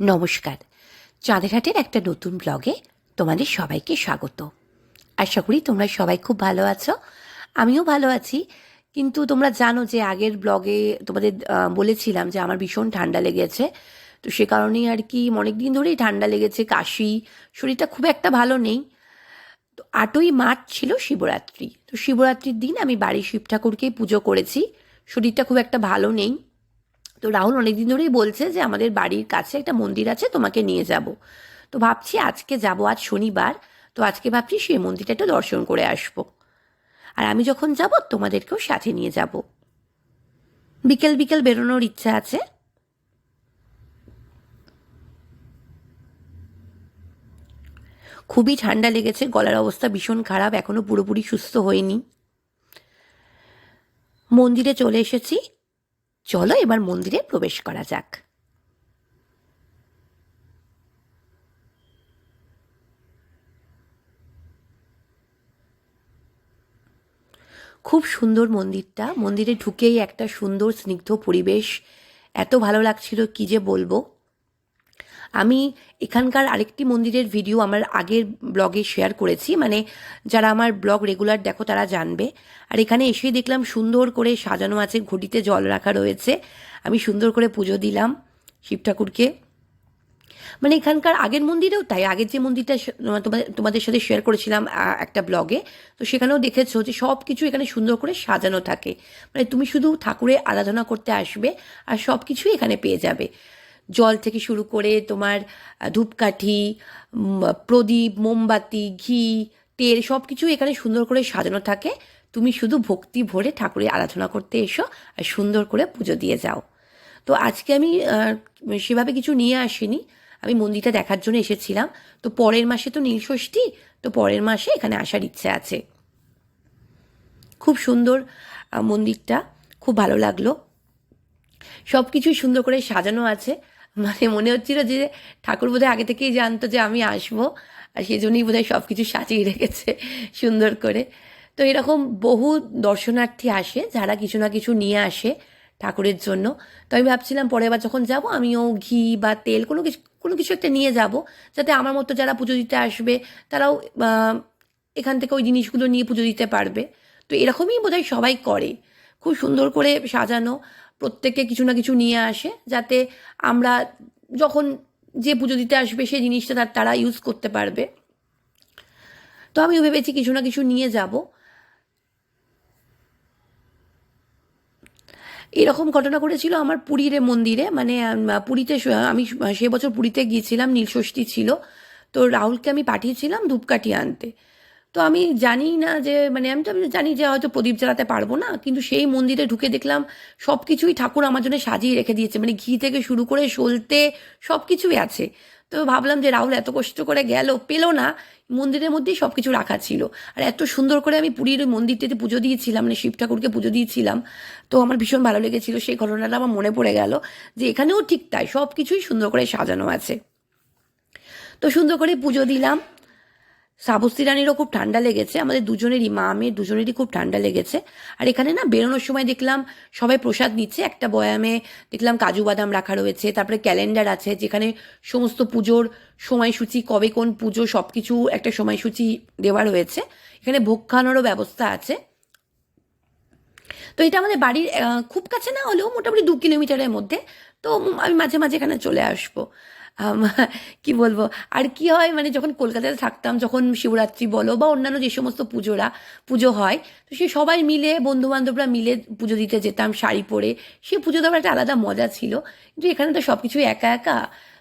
নমস্কার। চাঁদেরহাটের একটা নতুন ব্লগে তোমাদের সবাইকে স্বাগত। আশা করি তোমরা সবাই খুব ভালো আছো, আমিও ভালো আছি। কিন্তু তোমরা জানো যে আগের ব্লগে তোমাদের বলেছিলাম যে আমার ভীষণ ঠান্ডা লেগেছে। তো সে কারণেই আর কি অনেক দিন ধরেই ঠান্ডা লেগেছে, কাশি, শরীরটা খুব একটা ভালো নেই। তো আটই মার্চ ছিল শিবরাত্রি। তো শিবরাত্রির দিন আমি বাড়ির শিব ঠাকুরকেই পুজো করেছি। শরীরটা খুব একটা ভালো নেই। তো রাহুল অনেকদিন ধরেই বলছে যে, আমাদের বাড়ির কাছে একটা মন্দির আছে, তোমাকে নিয়ে যাব। তো ভাবছি আজকে যাব, আজ শনিবার, তো আজকে ভাবছি সেই মন্দিরটা একটু দর্শন করে আসব। আর আমি যখন যাব, তোমাদেরকেও সাথে নিয়ে যাব। বিকেল বিকেল বেরোনোর ইচ্ছা আছে? খুবই ঠান্ডা লেগেছে, গলার অবস্থা ভীষণ খারাপ, এখনও পুরোপুরি সুস্থ হয়নি। মন্দিরে চলে এসেছি। চলো এবার মন্দিরে প্রবেশ করা যাক। খুব সুন্দর মন্দিরটা। মন্দিরে ঢুকেই একটা সুন্দর, স্নিগ্ধ পরিবেশ। এত ভালো লাগছিল, কি যে বলব? আমি এখানকার আরেকটি মন্দিরের ভিডিও আমার আগের ব্লগে শেয়ার করেছি। মানে যারা আমার ব্লগ রেগুলার দেখো তারা জানবে। আর এখানে এসে দেখলাম সুন্দর করে সাজানো আছে, ঘটিতে জল রাখা রয়েছে। আমি সুন্দর করে পুজো দিলাম শিব ঠাকুরকে। মানে এখানকার আগের মন্দিরেও তাই, আগের যে মন্দিরটা তোমাদের তোমাদের সাথে শেয়ার করেছিলাম একটা ব্লগে তো সেখানেও দেখেছ যে সব কিছু এখানে সুন্দর করে সাজানো থাকে। মানে তুমি শুধু ঠাকুরের আরাধনা করতে আসবে আর সব কিছুই এখানে পেয়ে যাবে। জল থেকে শুরু করে তোমার ধূপকাঠি প্রদীপ, মোমবাতি, ঘি, তেল সব কিছু এখানে সুন্দর করে সাজানো থাকে। তুমি শুধু ভক্তি ভরে ঠাকুরের আরাধনা করতে এসো আর সুন্দর করে পুজো দিয়ে যাও। তো আজকে আমি সেভাবে কিছু নিয়ে আসিনি। আমি মন্দিরটা দেখার জন্য এসেছিলাম। তো পরের মাসে তো নীলষষ্ঠী তো পরের মাসে এখানে আসার ইচ্ছে আছে। খুব সুন্দর মন্দিরটা। খুব ভালো লাগল। সব কিছুই সুন্দর করে সাজানো আছে। মানে মনে হচ্ছিল যে ঠাকুর বোধহয় আগে থেকেই জানতো যে আমি আসব, আর সেই জন্যই বোধহয় সব কিছু সাজিয়ে রেখেছে সুন্দর করে। তো এরকম বহু দর্শনার্থী আসে, যারা কিছু না কিছু নিয়ে আসে ঠাকুরের জন্য। তো আমি ভাবছিলাম পরের বার যখন যাব, আমিও ঘি বা তেল কোনো কিছু কোনো কিছু একটা নিয়ে যাব, যাতে আমার মতো যারা পুজো দিতে আসবে, তারাও এখান থেকে ওই জিনিসগুলো নিয়ে পুজো দিতে পারবে। তো এরকমই বোধহয় সবাই করে। খুব সুন্দর করে সাজানো। প্রত্যেকে কিছু না কিছু নিয়ে আসে যাতে আমরা যখন যে পুজো দিতে আসবে সেই জিনিসটা তার, তারা ইউজ করতে পারবে। তো আমিও ভেবেছি কিছু না কিছু নিয়ে যাব। এরকম ঘটনা ঘটেছিল আমার পুরীর মন্দিরে মানে পুরীতে আমি সে বছর পুরীতে গিয়েছিলাম, নীলষষ্ঠী ছিল। তো রাহুলকে আমি পাঠিয়েছিলাম ধূপকাঠি আনতে। তো আমি জানি না যে মানে আমি তো জানি যে হয়তো প্রদীপ জ্বালাতে পারব না, কিন্তু সেই মন্দিরে ঢুকে দেখলাম সব কিছুই ঠাকুর আমার জন্য সাজিয়ে রেখে দিয়েছে মানে ঘি থেকে শুরু করে সলতে সব কিছুই আছে। তো ভাবলাম যে রাহুল এত কষ্ট করে গেল, পেল না, মন্দিরের মধ্যেই সব কিছু রাখা ছিল। আর এত সুন্দর করে আমি পুরীর মন্দিরটিতে পুজো দিয়েছিলাম মানে শিব ঠাকুরকে পুজো দিয়েছিলাম, তো আমার ভীষণ ভালো লেগেছিল, সেই ঘটনাটা আমার মনে পড়ে গেল যে এখানেও ঠিক তাই সব কিছুই সুন্দর করে সাজানো আছে। তো সুন্দর করে পুজো দিলাম সাবস্তি রানীরও খুব ঠান্ডা লেগেছে, আমাদের দুজনেরই, মা, মেয়ের দুজনেরই খুব ঠান্ডা লেগেছে। আর এখানে না বেরোনোর সময় দেখলাম সবাই প্রসাদ নিচ্ছে, একটা বয়ামে দেখলাম কাজু বাদাম রাখা রয়েছে, তারপরে ক্যালেন্ডার আছে, যেখানে সমস্ত পুজোর সময়সূচি, কবে কোন পুজো সব কিছু একটা সময়সূচি দেওয়া রয়েছে। এখানে ভোগ খাওয়ানোরও ব্যবস্থা আছে। তো এটা আমাদের বাড়ির খুব কাছে না হলেও মোটামুটি দু কিলোমিটারের মধ্যে, তো আমি মাঝে মাঝে এখানে চলে আসব। কি বলব? আর কি হয় মানে যখন কলকাতাতে থাকতাম, যখন শিবরাত্রি বলো বা অন্যান্য যে সমস্ত পুজোরা, পুজো হয়, তো সে সবাই মিলে বন্ধু বান্ধবরা মিলে পুজো দিতে যেতাম, শাড়ি পরে। সে পুজো দেওয়ার একটা আলাদা মজা ছিল, কিন্তু এখানে তো সব কিছুই একা একা।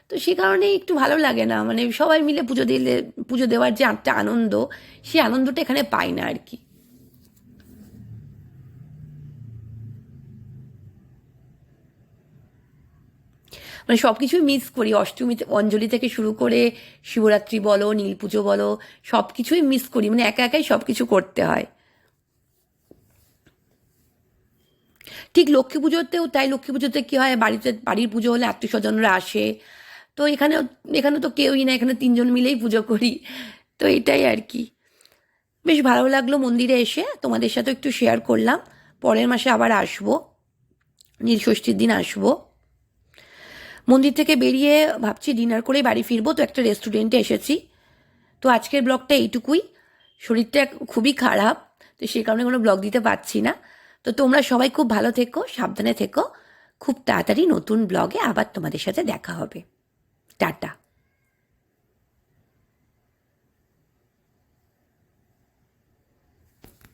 তো সে কারণে একটু ভালো লাগে না মানে সবাই মিলে পুজো দিলে, পুজো দেওয়ার যে একটা আনন্দ সেই আনন্দটা এখানে পাই না আর কি। মানে সব কিছুই মিস করি অষ্টমীতে অঞ্জলি থেকে শুরু করে শিবরাত্রি বলো নীল পুজো বলো সব কিছুই মিস করি। মানে একা একাই সব কিছু করতে হয়। ঠিক লক্ষ্মী পুজোতেও তাই। লক্ষ্মী পুজোতে কী হয়, বাড়িতে বাড়ির পুজো হলে আত্মীয় স্বজনরা আসে। তো এখানে এখানে তো কেউই না, এখানে তিনজন মিলেই পুজো করি। তো এটাই আর কি। বেশ ভালো লাগল মন্দিরে এসে। তোমাদের সাথে একটু শেয়ার করলাম। পরের মাসে আবার আসব। নীল ষষ্ঠীর দিন আসব। মন্দির থেকে বেরিয়ে ভাবছি ডিনার করে বাড়ি ফিরবো, তো একটা রেস্টুরেন্টে এসেছি। তো আজকের ব্লগটা এইটুকুই। শরীরটা খুবই খারাপ, তো সে কারণে কোনো ব্লগ দিতে পারছি না। তো তোমরা সবাই খুব ভালো থেকো, সাবধানে থেকো। খুব তাড়াতাড়ি নতুন ব্লগে আবার তোমাদের সাথে দেখা হবে। টাটা।